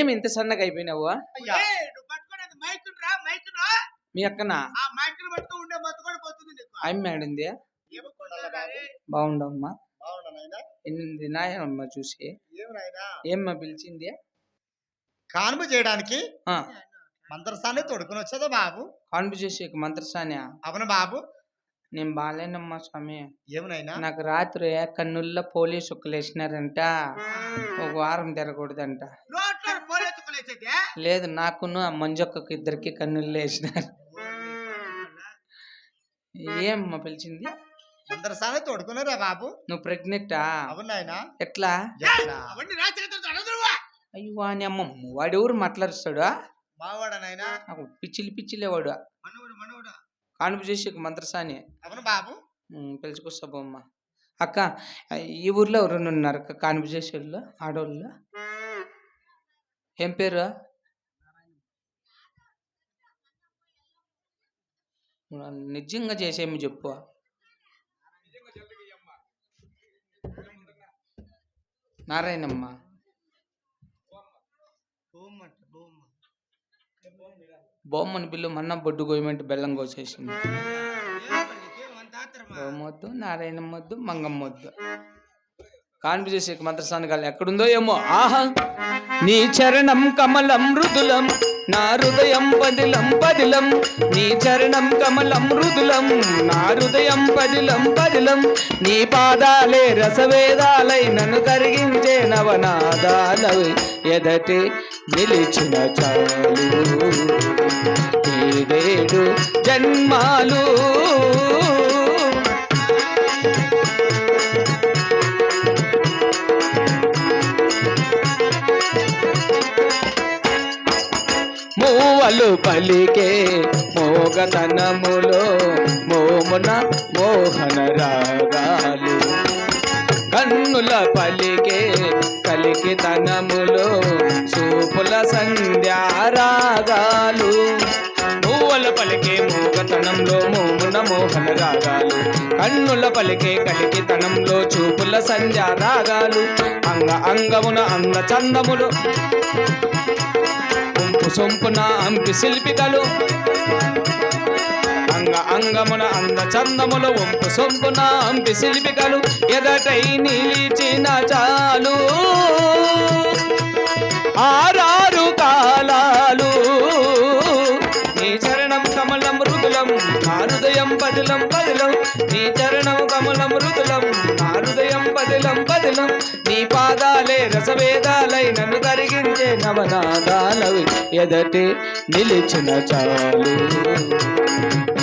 ఏమి ఇంత సన్నగా అయిపోయినావు? మీ అక్కన? ఆ మైకును పట్టుకుని ఉండే బతుకొని పోతుంది నీకు. ఆమె మేడంది ఏమనుకున్నావు బాబు? బాగుండమ్మా ఎనిమిది నాయనమ్మ చూసి. ఏం నాయనా? ఏమ్మా పిలిచింది? కానుపు చేయడానికి మంత్రసాన్ని తొడుకుని వచ్చేదా బాబు? కాన్పు చేసి మంత్రసాన్యా అవును బాబు? నేను బాగాలేనమ్మా స్వామి. ఏమనైనా నాకు రాత్రి కన్నుల్లో పోలీసు ఒక్కలేసినారంట. ఒక వారం తిరగకూడదంట. లేదు నాకును ఆ మంజొక్కకు ఇద్దరికి కన్నుల్లో వేసినారు ఏమ్మా పిలిచింది? మంత్రసాన్ని తొడుకునేరా బాబు? నువ్వు ప్రెగ్నెంటా? ఎట్లా? అయ్యో అని అమ్మమ్మ వాడెవరు మాట్లాడుస్తాడు? బావాడా నాయనా? నాకు పిచ్చిలి పిచ్చిలే వాడు. మనవుడు మనవుడు? కానుపు చేసి మంత్రసాని. అవును బాబు. పిలుచుకొస్తా బొమ్మ. అక్క ఈ ఊర్లో ఎవరైనా ఉన్నారు అక్క కానుపు చేసే వాళ్ళు ఆడవాళ్ళు? ఏం పేరు నిజంగా చేసేమి చెప్పు నారాయణమ్మ బొమ్మని బిల్లు మన్న బొడ్డు గోయమంటే బెల్లం కోసేసింది బొమ్మొద్దు నారాయణమ్మొద్దు వద్దు మంగమ్మ మంత్రస్థానం కాదు ఎక్కడుందో ఏమో. ఆహా! నీ చరణం కమలం మృదులం నా హృదయం పదిలం పదిలం. నీ చరణం కమలం మృదులం నా హృదయం పదిలం పదిలం. నీ పాదాలే రసవేదాలై నన్ను కరిగించే నవనాదాలవి ఎదటి నిలిచిన చాలు. ఏడేడు జన్మాలు మూవలు పలికే మోగతనములో మోమున మోహన రాగాలు. కన్నుల పలికే కలికితనములో చూపుల సంధ్యారాగాలు మూవల పలికే మోగతనంలో మోమున మోహన రాగాలు. కన్నుల పలికే కలికితనంలో చూపుల సంధ్యారాగాలు అంగ అంగమున అంగ చందములు. సొంపున అంపి శిల్పికలు. అంగ అంగమున అంద చందముల వంపు సొంపున అంపి శిల్పికలు. ఎదటై నిలిచిన చాలు. ఆరారు కాలాలు. పదిలం పదిలం నీ చరణం కమలం మృదులం నా హృదయం పదిలం పదిలం నీ పాదాలే రసవేదాలై నన్ను కరిగించే నవనాదాలవి ఎదటి నిలిచిన చాలు.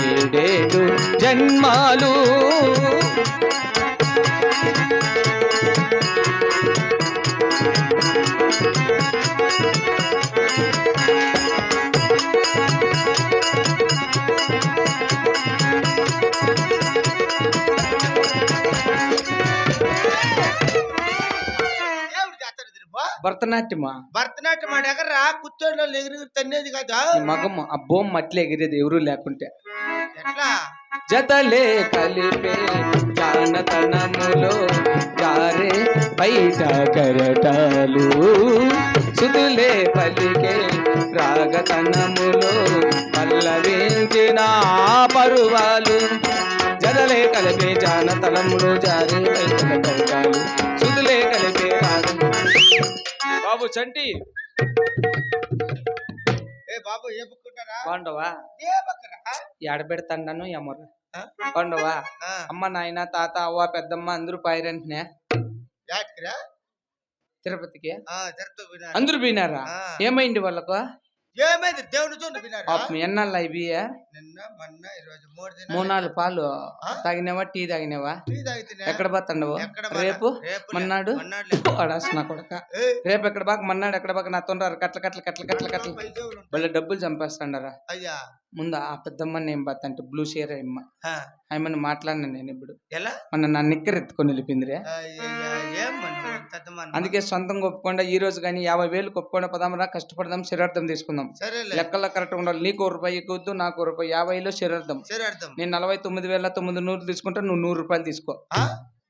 ఏడేడు జన్మాలు. భరతనాట్యమా? భరతనాట్యం ఆడే దగ్గర కూర్చోండి ఎగిరి తన్నేది కదా. ఆ బొమ్మ అట్లే ఎగిరేది ఎవరు లేకుంటే. ఎట్లా? జతలే కలిపే జానతనములో జారే బయట కరటాలు. సుతులే పలికే రాగతనములో పల్లవించిన పరువాలు. జదలే కలిపే జానతనములో జారే బయట కరటాలు. చంటి. ఏ బాబు ఏ బుక్ ఉంటారా బాగుండవా? ఏ బుక్ రా? ఎడ పెడతాను ఎమరా ఆ? పండువా ఆ, అమ్మ నాయన తాత అవ్వ పెద్దమ్మ అందరూ యాటికిరా? తిరుపతికి. అందరూ పోయినారా. ఏమైంది వాళ్ళకు? ఏమైంది? దేవుని చూడండి వినారా? పాపం ఎన్నాళ్ళు అయిపోయా నిన్న మొన్న ఈరోజు మూడు మూడు దినాలు నాలుగు పాలు? తాగినావా? టీ తాగినావా? టీ. ఎక్కడ పోతాండవు? మన- రేపు? మన్నాడు? కొడక. రేపు ఎక్కడ బాగా మన్నాడు ఎక్కడ బాగా నా తొందర కట్ల కట్ల కట్ల కట్ల కట్ల. వాళ్ళ డబ్బులు చంపేస్తాండారా. అయ్యా. ముందు ఆ పెద్దమ్మని ఏం బాత అంటే బ్లూ షేర్ అయ్యమ్మ. ఆ, ఆమెను మాట్లాడినా నేను ఇప్పుడు. ఎలా? మొన్న నా నిక్కర్ ఎత్తుకొని వెళ్ళిపోయిందిరే. అయ్యయ్యా, ఏం మనం పెద్దమ్మ అందుకే సొంతంగా ఒప్పుకుండా ఈ రోజు కానీ యాభై వేలు ఒప్పుకుండా పదామరా కష్టపడదాం శరీరార్థం తీసుకుందాం. లెక్కల్లో కరెక్ట్ ఉండాలి. నీకు రూపాయి ఎక్కువద్దు నాకు రూపాయి యాభైలో శరీరార్థం. నేను నలభై తొమ్మిది వేల తొమ్మిది నూరు తీసుకుంటా నువ్వు నూరు రూపాయలు తీసుకో?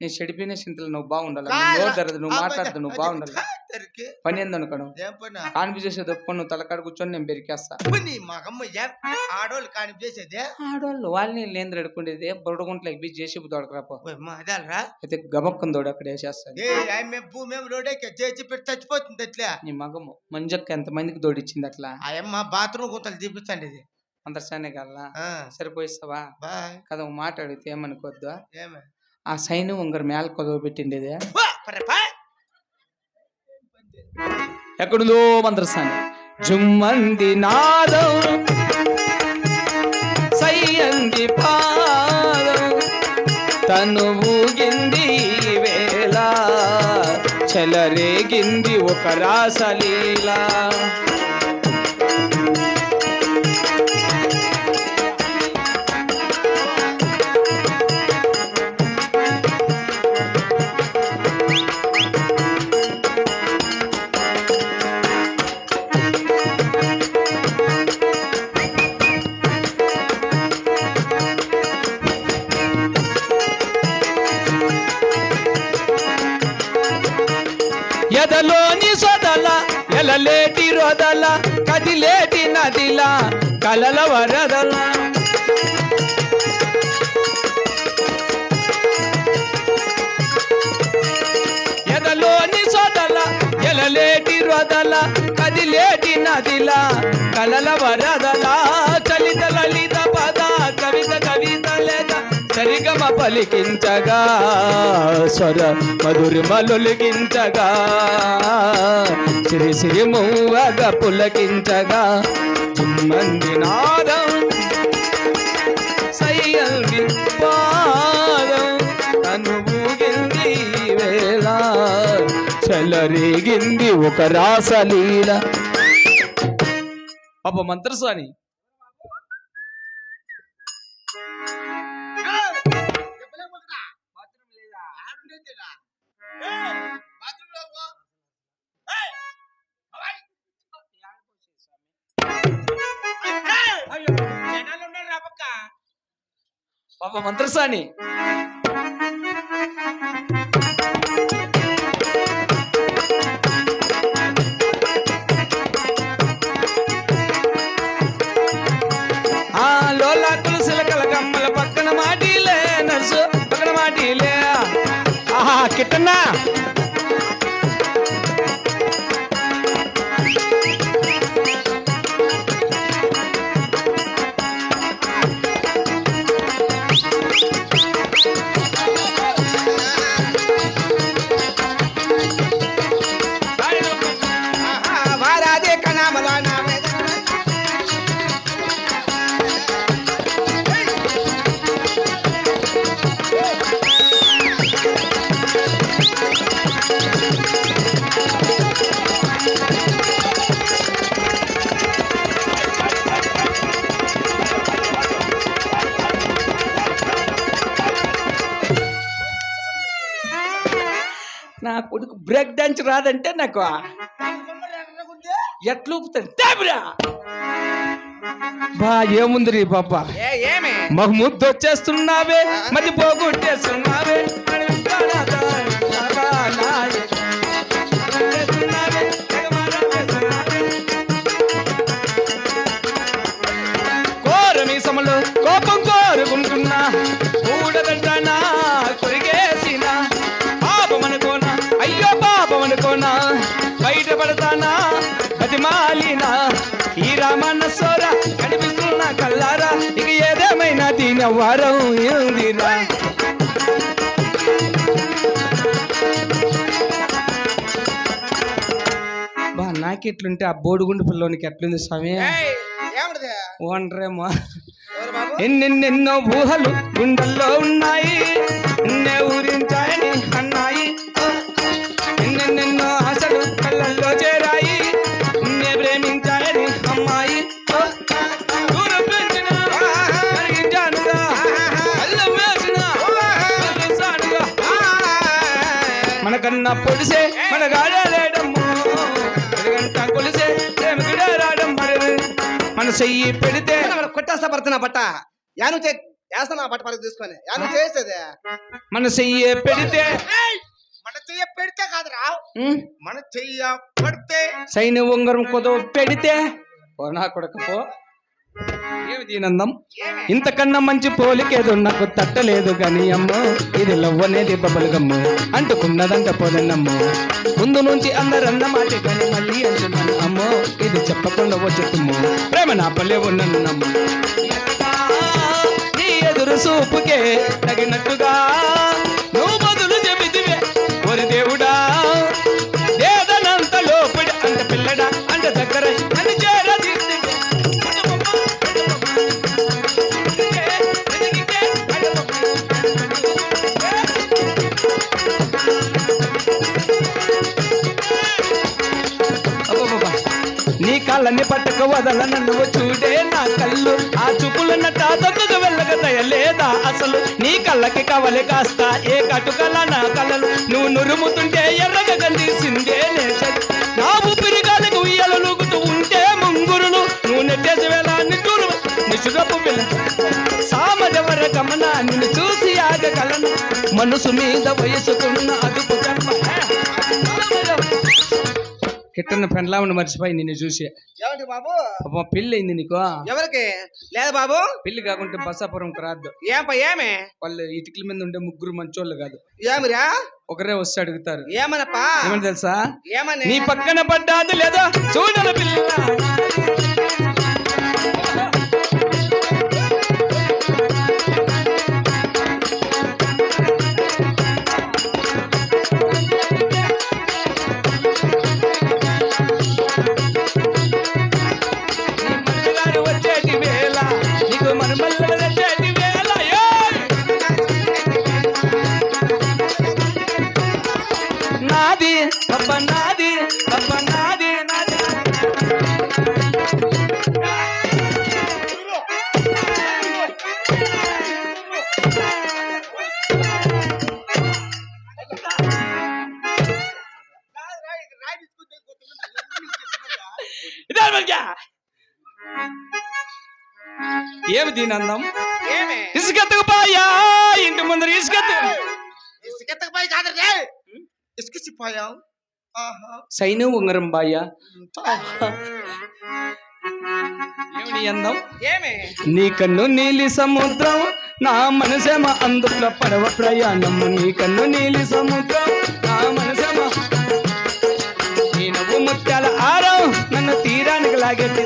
నేను చెడిపోయిన చింతలు నువ్వు బాగుండాలి? నువ్వు తెరదు నువ్వు మాట్లాడదు నువ్వు బాగుండాలి. పని ఏందనుకోను కాన్పి చేసేది ఒప్పుకొని నువ్వు తలకాడ కూర్చొని నేను బెరికేస్తా. నీ మగమ్మ ఏం ఆడోళ్ళు కాని చేసేదే ఆడవాళ్ళు వాళ్ళని లేని అడుకుండేది బురడగుంట్లో ఎగ్బి చేసి దొడకరాపో అయితే గబక్కని దోడు అక్కడ వేసేస్తాను చచ్చిపోతుంది అట్లా. నీ మగము మంజక్క ఎంత మందికి దోడిచ్చింది అట్లా? అమ్మ బాత్రూమ్ గుంతలు తీపిస్తండి ఇది. కల్లా ఆ, సరిపోయిస్తావా? కదా ఓ మాట అడిగితే ఏమనుకోద్దు? ఏమే? ఆ సైన్ ఉంగరు మేల కొదవ పెట్టిండేది. ఎక్కడుందో మంత్రస్థానం జుమ్మంది నాదం సయ్యంది పాదం. తను ఊగింది వేళ చెలరేగింది ఒక రాసలీలా. రొదల కదిలేటి నదిలా కలల వరదల. ఎదలోని సొదల ఎలలేటి రొదల కదిలేటి నదిలా కలల వరదలా చలిత లలిత నిగమ పలికించగా స్వర మధురిమలొలికించగా సిరి సిరి మూవగా పులకించగా చుమ్మంది నాదం సయ్యంది పాదం తను ఊగింది వేళ చెలరేగింది ఒక రాసలీల. పాప మంత్రస్వామి పాప మంత్రస్వామి ఆ లోలా తులసిల కలకమ్మల పక్కన మాటిలే నర్సు పక్కన మాటిలే ఆహా కిట్టన్నా రాదంటే నాకు కొమ్మరి ఎర్రగుంది. ఎట్లా ఊపుతాడు తాబిరా! బా ఏముంది రీ ఏమే? మాకు ముద్దు వచ్చేస్తున్నావే మరి పోగొట్టేస్తున్నావే. వ్యవహారం ఏందిరా బా నాకెట్లుంటే ఆ బోడిగుండు పిల్లోనికి ఎట్లుంది స్వామి? ఓనరేమో ఎన్నెన్నెన్నో ఊహలు గుండెల్లో ఉన్నాయి. నిన్నే మనకన్నా పొడిసే మన గాడలేడమ్ము ఎదుగంట కొలిసే ప్రేమికుడే రాడం మన చెయ్యి పెడితే కొట్టేస్తా పడుతున్నా బట్ట? యాను చే వేస్తా బట్ట పరకు తీసుకొని. యాను చేసేది మన చెయ్యి పెడితే మన చెయ్య పెడితే కాదురా. మన చెయ్య పడితే సైన్య ఉంగరం కొదో పెడితే నా కొడకపో ఏమి? దీనందం ఇంతకన్నా మంచి పోలికేదో నాకు తట్టలేదు గాని అమ్మో ఇది లవ్ అనేది బబుల్ గమ్ము అంటుకున్నదంట పోదన్నమ్ము ముందు నుంచి అందరన్న మాట కానీ మళ్ళీ అంటున్నాను అమ్మో ఇది చెప్పకుండా వచ్చుతుమ్ము. ప్రేమ నా పల్లె ఉన్నమ్మో ఎదురు చూపుకే తగినట్టుగా కళ్ళని పట్టక వదల నన్ను చూడే నా కళ్ళు. ఆ చూపులున్న తాతకు వెళ్ళక దయలేదా అసలు? నీ కళ్ళకి కవలి కాస్త ఏ కటుకల నా కళ్ళలు నువ్వు నురుముతుంటే ఎర్రగ కనిసిందే నేచర్ నా ఊపిరి గాలికి ఉయ్యలు నూగుతూ ఉంటే ముంగురులు. నువ్వు నెట్టేసి వేళ నిట్టూరు నిసురపు పిల్ల సామజవర గమన చూసి ఆగగలను. మనసు మీద వయసుకున్న అదుపు కర్మ. కిట్టన్న పెండ్లామని మర్చిపోయి నిన్ను చూసి. బాబు? పాపం పెళ్ళి అయింది నీకు? ఎవరికి? లేదు బాబు? పెళ్ళి కాకుంటే బసాపురంకి రాద్దు. ఏంప ఏమే? వాళ్ళు ఇటుకల మీద ఉండే ముగ్గురు మంచోళ్ళు కాదు. ఏమిరా? ఒకరే వస్తే అడుగుతారు. ఏమనప్పా? ఏమని తెలుసా? ఏమని? నీ పక్కన పడ్డాది లేదా? చూడల పిల్ల ఏమి దీని అందం? ఇసుకెత్తకు పాయా ఇంటి ముందర ఇసుకెత్తు. సైన్యం ఉంగరం ఏమి నీ అందం? ఏమే? నీ కన్ను నీలి సముద్రం నా మనసేమ అందులో పడవ ప్రయాణము నీ కన్ను నీలి సముద్రం నా మనసేమ. నీ నవ్వు ముత్యాల ఆరం నన్ను తీరానికి లాగెట్టి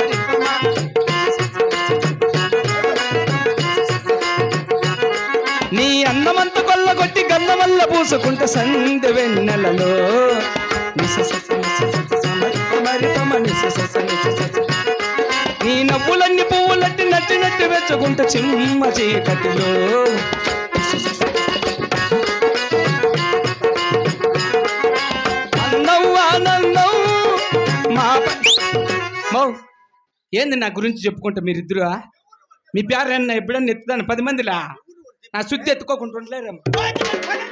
వల్ల పూసుకుంట సంధి వెన్నెలలో. నీ నవ్వులన్నీ పువ్వులట్టి నట్టి నట్టి వెచ్చగుంట చిమ్మ చీకటిలో. ఏంది నా గురించి చెప్పుకుంటా మీరిద్దరు? మీ పేరు అన్న ఎప్పుడన్నా ఎత్తుతాను? పది మందిలా? నా శుద్ధి ఎత్తుకోకుండా ఉండలేరమ్మా